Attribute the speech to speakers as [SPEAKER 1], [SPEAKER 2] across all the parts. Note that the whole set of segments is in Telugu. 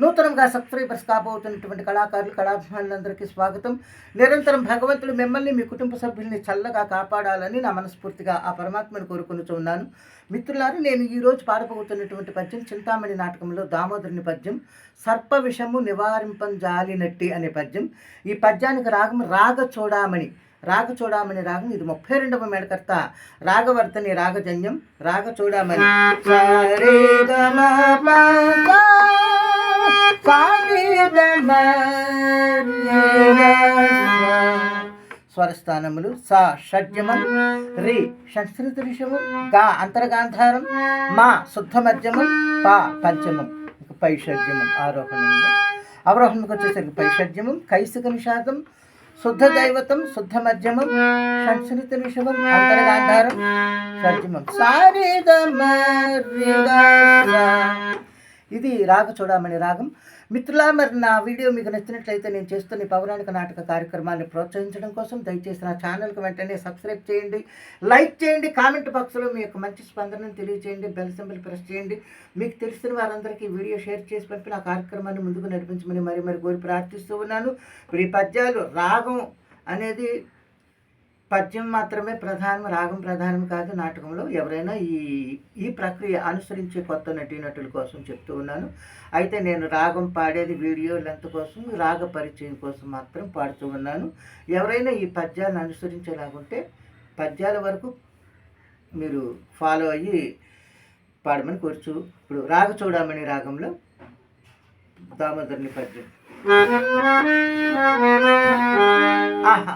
[SPEAKER 1] నూతనంగా సబ్స్క్రైబర్స్ కాబోతున్నటువంటి కళాకారులు కళాభిమానులందరికీ స్వాగతం. నిరంతరం భగవంతుడు మిమ్మల్ని మీ కుటుంబ సభ్యుల్ని చల్లగా కాపాడాలని నా మనస్ఫూర్తిగా ఆ పరమాత్మను కోరుకునుచున్నాను మిత్రులారు నేను ఈరోజు పాడబోతున్నటువంటి పద్యం చింతామణి నాటకంలో దామోదరుని పద్యం సర్ప విషము నివారింపం జాలినట్టి అనే పద్యం. ఈ పద్యానికి రాగం రాగ చూడామణి రాగ చూడామణి రాగం ఇది ముప్పై రెండవ మేడకర్త రాగవర్ధని రాగజన్యం. రాగ చూడామణి స్వరస్థానములు సా షడ్జమం రి షట్శ్రుతి రిషము గా అంతర్గాంధారం మా శుద్ధ మధ్యమం పా పంచమం ఇక పై షడ్జమం ఆరోహణంలో అవరోహణకు వచ్చేసరికి పై షడ్జమం కైసిక నిషాదం శుద్ధ దైవతం శుద్ధ మధ్యమం సంస్కృత నిషమం అంతర్గాంధారం షడ్యమం. సారిదమ ఇది రాగ చూడమని రాగం. మిత్రులా మరి నా వీడియో మీకు నచ్చినట్లయితే నేను చేస్తున్న పౌరాణిక నాటక కార్యక్రమాన్ని ప్రోత్సహించడం కోసం దయచేసి నా ఛానల్కి వెంటనే సబ్స్క్రైబ్ చేయండి లైక్ చేయండి కామెంట్ బాక్స్లో మీ యొక్క మంచి స్పందనను తెలియజేయండి బెల్ సింబల్ ప్రెస్ చేయండి. మీకు తెలిసిన వారందరికీ వీడియో షేర్ చేసి పంపి నా కార్యక్రమాన్ని ముందుకు నడిపించమని మరి మరి కోరి ప్రార్థిస్తూ ఉన్నాను. ఈ పద్యాలు రాగం అనేది పద్యం మాత్రమే ప్రధానం రాగం ప్రధానం కాదు నాటకంలో ఎవరైనా ఈ ఈ ప్రక్రియ అనుసరించే కొత్త నటీనటుల కోసం చెప్తూ ఉన్నాను. అయితే నేను రాగం పాడేది వీడియో లెంత్ కోసం రాగ పరిచయం కోసం మాత్రం పాడుతూ ఉన్నాను. ఎవరైనా ఈ పద్యాలను అనుసరించేలాగుంటే పద్యాల వరకు మీరు ఫాలో అయ్యి పాడమని కోరుచు. ఇప్పుడు రాగ చూడమని రాగంలో దామోదరుని పద్యం. ఆహా!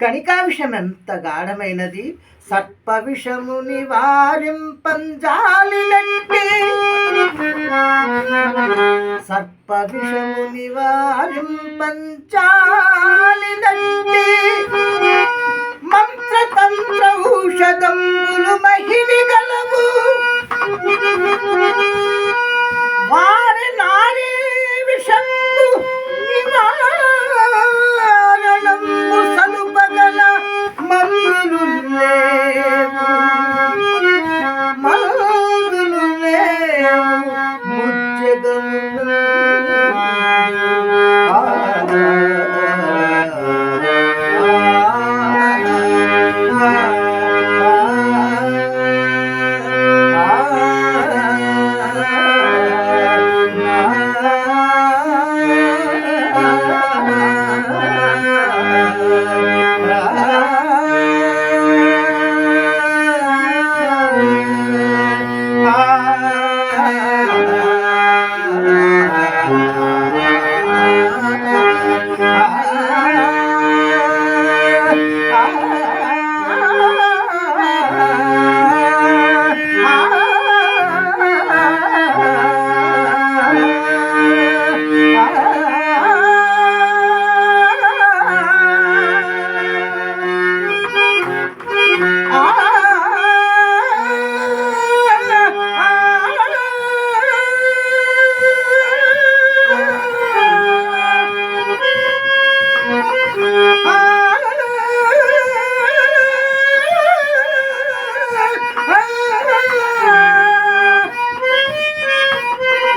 [SPEAKER 1] గణికా విషం ఎంత గాఢమైనది సర్ప విషము నివారింపంజాలిలంటే సర్ప విషము నివారింపంజాలిలంటే మంత్రతంత్ర ఔషధం మహిళ Bye.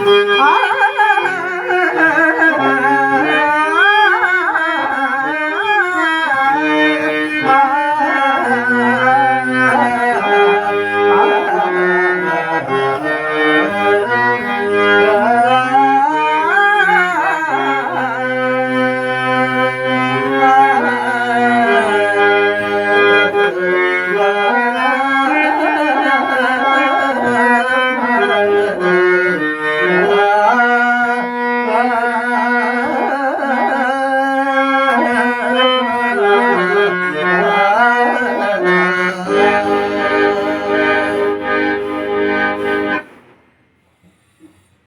[SPEAKER 1] Ah!